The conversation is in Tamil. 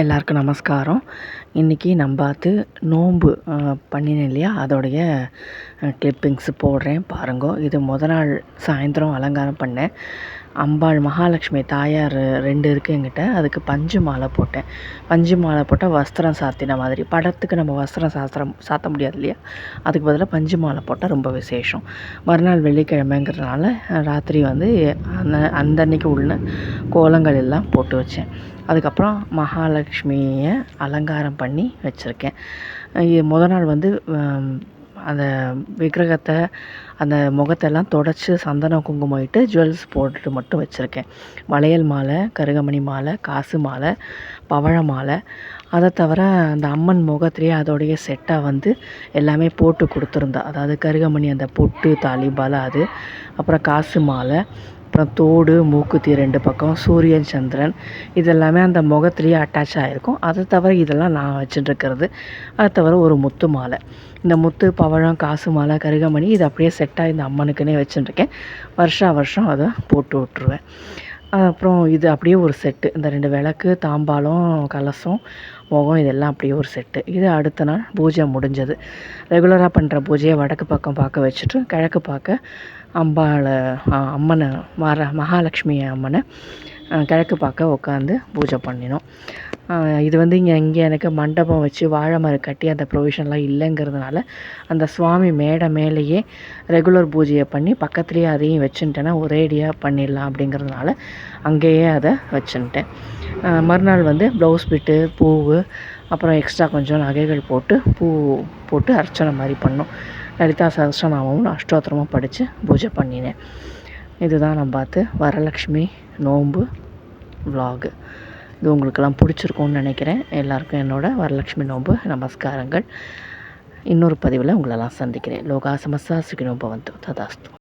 எல்லாருக்கும் நமஸ்காரம். இன்றைக்கி நம்ம பார்த்து நோன்பு பண்ணினேன் இல்லையா? அதோடைய கிளிப்பிங்ஸ் போடுறேன். பாருங்க இது முத நாள் சாயந்தரம் அலங்காரம் பண்ணேன். அம்பாள் மகாலட்சுமி தாயார் ரெண்டு இருக்குது என்கிட்ட. அதுக்கு பஞ்சு மாலை போட்டேன். பஞ்சு மாலை போட்டால் வஸ்திரம் சாத்தின மாதிரி. படத்துக்கு நம்ம வஸ்திரம் சாஸ்திரம் சாத்த முடியாது இல்லையா? அதுக்கு பதிலாக பஞ்சு மாலை போட்டால் ரொம்ப விசேஷம். மறுநாள் வெள்ளிக்கிழமைங்கிறதுனால ராத்திரி வந்து அந்த அந்த அன்னைக்கு உள்ள கோலங்கள் எல்லாம் போட்டு வச்சேன். அதுக்கப்புறம் மகாலட்சுமியை அலங்காரம் பண்ணி வச்சுருக்கேன். முத நாள் வந்து அந்த விக்கிரகத்தை அந்த முகத்தெல்லாம் தொடச்சி சந்தனம் குங்குமம் இட்டு ஜுவல்ஸ் போட்டுட்டு மட்டும் வச்சுருக்கேன். வளையல் மாலை கருகமணி மாலை காசு மாலை பவழ மாலை. அதை தவிர அந்த அம்மன் முகத்துலேயே அதோடைய செட்டாக வந்து எல்லாமே போட்டு கொடுத்துருந்தா. அதாவது கருகமணி அந்த பொட்டு தாலி பல அது. அப்புறம் காசு மாலை. அப்புறம் தோடு மூக்குத்தி ரெண்டு பக்கம் சூரியன் சந்திரன் இதெல்லாமே அந்த முகத்துலேயே அட்டாச் ஆகிருக்கும் அதை தவிர இதெல்லாம் நான் வச்சுட்டுருக்கிறது அதை தவிர ஒரு முத்து மாலை. இந்த முத்து பவழம் காசு மாலை கருகமணி இது அப்படியே செட்டாக இந்த அம்மனுக்குன்னே வச்சுட்டுருக்கேன் வருஷா வருஷம் அதை போட்டு விட்ருவேன் அப்புறம் இது அப்படியே ஒரு செட்டு. இந்த ரெண்டு விளக்கு தாம்பாளம் கலசம் முகம் இதெல்லாம் அப்படியே ஒரு செட்டு. இது அடுத்த நாள் பூஜை முடிஞ்சது. ரெகுலராக பண்ணுற பூஜையை வடக்கு பக்கம் பார்க்க வச்சுட்டு கிழக்கு பார்க்க அம்பாளை அம்மனை மர மகாலட்சுமி அம்மனை கிழக்கு பார்க்க உட்காந்து பூஜை பண்ணினோம். இது வந்து இங்கே இங்கே எனக்கு மண்டபம் வச்சு வாழை மரம் கட்டி அந்த ப்ரொவிஷன்லாம் இல்லைங்கிறதுனால அந்த சுவாமி மேடை மேலேயே ரெகுலர் பூஜையை பண்ணி பக்கத்துலேயே அதையும் வச்சுட்டேன்னா ஒரேடியாக பண்ணிடலாம் அப்படிங்கிறதுனால அங்கேயே அதை வச்சுட்டேன் மறுநாள் வந்து ப்ளவுஸ் பிட்டு பூவு அப்புறம் எக்ஸ்ட்ரா கொஞ்சம் நகைகள் போட்டு பூ போட்டு அர்ச்சனை மாதிரி பண்ணோம். லலிதா சகஸ்ரநாமமும் அஷ்டோத்திரமும் படித்து பூஜை பண்ணினேன். இதுதான் நான் பார்த்து வரலக்ஷ்மி நோன்பு. விலாகு இது உங்களுக்கெல்லாம் பிடிச்சிருக்கும்னு நினைக்கிறேன். எல்லாருக்கும் என்னோடய வரலட்சுமி நோம்பு நமஸ்காரங்கள். இன்னொரு பதிவில் உங்களெல்லாம் சந்திக்கிறேன். லோகா சமஸ்தா சுகினோ பவந்து ததாஸ்து.